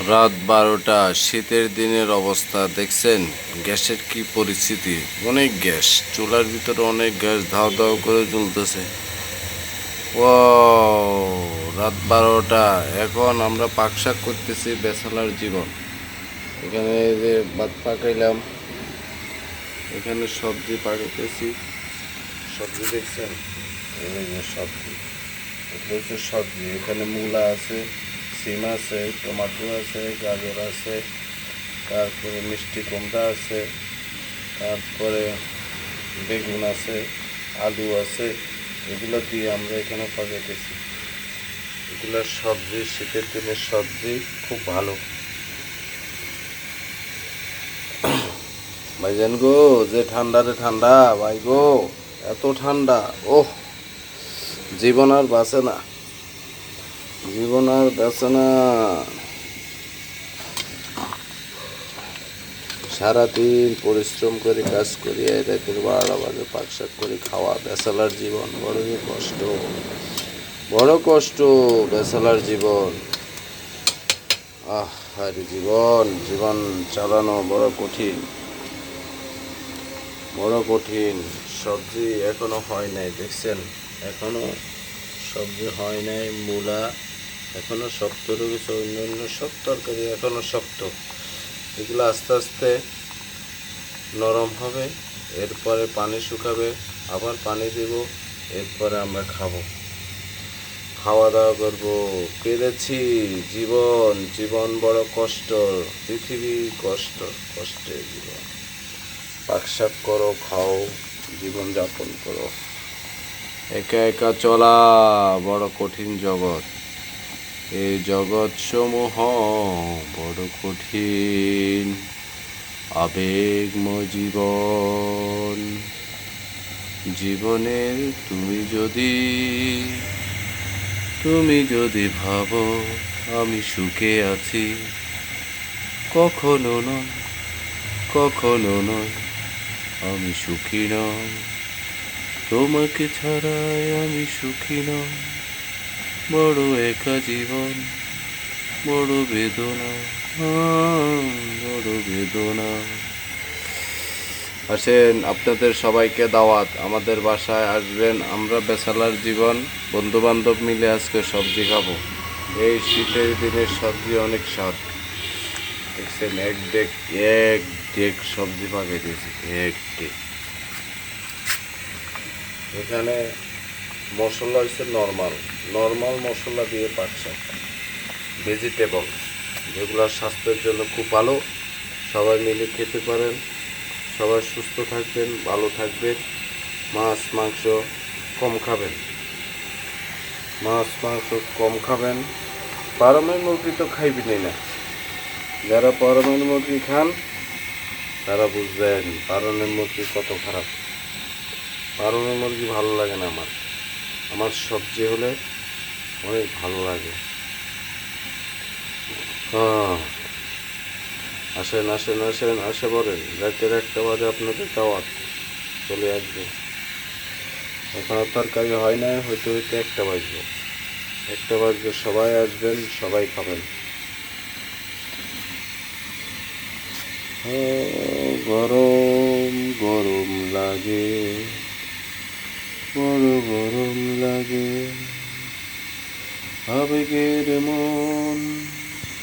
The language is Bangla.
রাত বারোটা, শীতের দিনের অবস্থা, দেখছেন? গ্যাসের কি পরিস্থিতি? অনেক গ্যাস, চুলার ভিতরে অনেক গ্যাস ধাও ধাও করে জ্বলতেছে। ও রাত বারোটা, এখন আমরা পাকশাক করতেছি বেসালার জীবন। এখানে যে ভাত পাকাইলাম, এখানে সবজি পাকাইতেছি। সবজি দেখছেন? সবজি সবজি, এখানে মূলা আছে। সিম আছে, টমাটো আছে, গাজর আছে, তারপরে মিষ্টি কুমড়া আছে, তারপরে বেগুন আছে, আলু আছে, এগুলো দিয়ে আমরা এখানে পাকাইতেছি এগুলো সবজি, শীতের দিনের সবজি খুব ভালো। ভাই ভাইজান গো, যে ঠান্ডা রে ঠান্ডা, ভাই গো, এত ঠান্ডা, ওহ, জীবন আর বাঁচে না। জীবন আর বাঁচে না সারাদিন পরিশ্রম করে কাজ করি রাতের বারোটা বাজে, পাক শাক করে খাওয়া বেসালার জীবন বড় যে কষ্ট। বড় কষ্ট বেসালার জীবন। আহ, আরে জীবন জীবন চালানো বড় কঠিন। বড় কঠিন। সবজি এখনও হয় নাই, দেখছেন? এখনও সবজি হয় নাই, মূলা এখনও শক্ত রয়েছে অন্যান্য সব তরকারি এখনও শক্ত। এগুলো আস্তে আস্তে নরম হবে, এরপরে পানি শুকাবে, আবার পানি দেব, এরপরে আমরা খাব। খাওয়া দাওয়া করব। পেরেছি, জীবন জীবন বড় কষ্ট, পৃথিবী কষ্ট কষ্টের জীবন। পাকশাক করো, খাও জীবন যাপন করো। একা একা চলা বড় কঠিন জগৎ। এই জগৎ সমূহ বড় কঠিন। আবেগময় জীবন। জীবনের তুমি যদি তুমি যদি ভাবো আমি সুখে আছি, কখনো নয় কখনো নয় আমি সুখী নয়। তোমাকে ছাড়াই আমি সুখী নয়। বড় একা জীবন, বড় বেদনা বড় বেদনা। আসেন, আপনাদের সবাইকে দাওয়াত। আমাদের বাসায় আসবেন আমরা বেসালার জীবন বন্ধু বান্ধব মিলে আজকে সবজি খাব। এই শীতের দিনের সবজি অনেক স্বাদ। দেখছেন, এক ডেক এক ডেক সবজি পাকে দিয়েছি, এক ডেক। এখানে মশলা হচ্ছে নর্মাল নর্মাল মশলা দিয়ে শাক। ভেজিটেবল যেগুলো স্বাস্থ্যের জন্য খুব ভালো। সবাই মিলে খেতে পারেন। সবাই সুস্থ থাকবেন, ভালো থাকবেন। মাছ, মাংস কম খাবেন। মাছ, মাংস কম খাবেন। পারমের মুরগি তো খাইবেনই না। যারা পারমের মুরগি খান, তারা বুঝবেন পারনের মুরগি কত খারাপ। পারনের মুরগি ভালো লাগে না আমার। আমার সবজি হলে অনেক ভালো লাগে। হ্যাঁ। আসেন আসেন আসেন আসে পড়েন রাতের একটা বাজে আপনাদের দাওয়াত। চলে আসবে। এখনও তরকারি হয় না হয়তো হয়তো একটা বাজবে। একটা বাজবে সবাই আসবেন সবাই খাবেন। ও, গরম গরম লাগে। লাগে আবেগের মন।